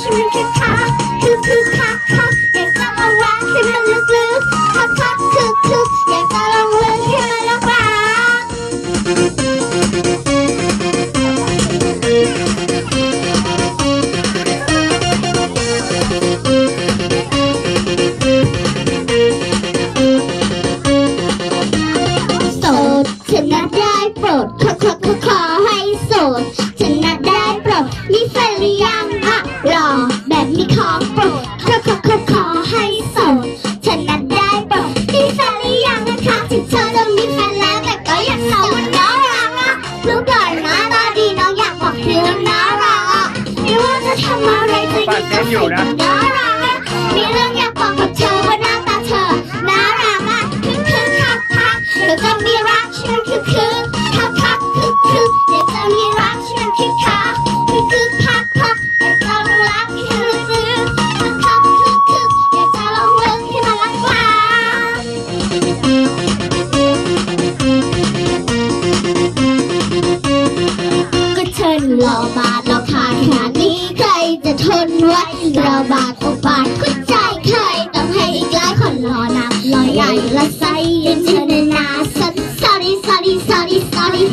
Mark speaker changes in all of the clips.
Speaker 1: ชีวิตคือคักคือคือคักคักอยากจะเอารักให้มันลึกๆคักคักคือคืออยากจะลองลึกให้มันรักรัก โสดฉันน่ะได้โปรด อะไรจะยิ่งก็ใส่กันน่ารักอะมีเรื่องอยากบอกกับเธอว่าหน้าตาเธอ น่ารักอะคือคือคักคักเดี๋ยวจะมีรักฉันคือคือคักคักคือคือเดี๋ยวจะมีรักฉันคือคักคือคือคักคักเดี๋ยวจะรักให้มันลึกคักคักคือคือเดี๋ยวจะลงลึกให้มันรักรักก็เชิญรอบาทเรา นไหวรอบาทโอบาทก็ใจใครต้องให้อีกหลายคนรอนักรอใหญ่ละไซยันเธอในนาสัน sorry sorry sorry sorry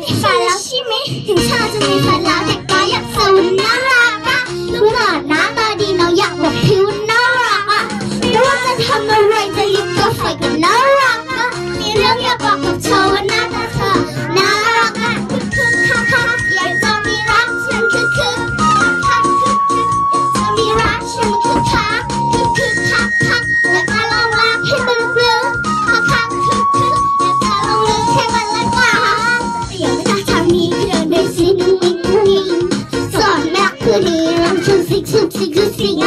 Speaker 1: มีแฟนแล้วใช่ไหมถึงเธอจะมีแฟนแล้วแต่ก็อยากสูนน่ารักอะลูกหลานหน้าตาดีน้องอยากบอกผิวน่ารักอะไม่ว่าจะทำอะไรจะยิ้มก็ไฟก็น่ารักอะมีเรื่องอยากบอกกับเธอ นไปสินิ่งนิ่ง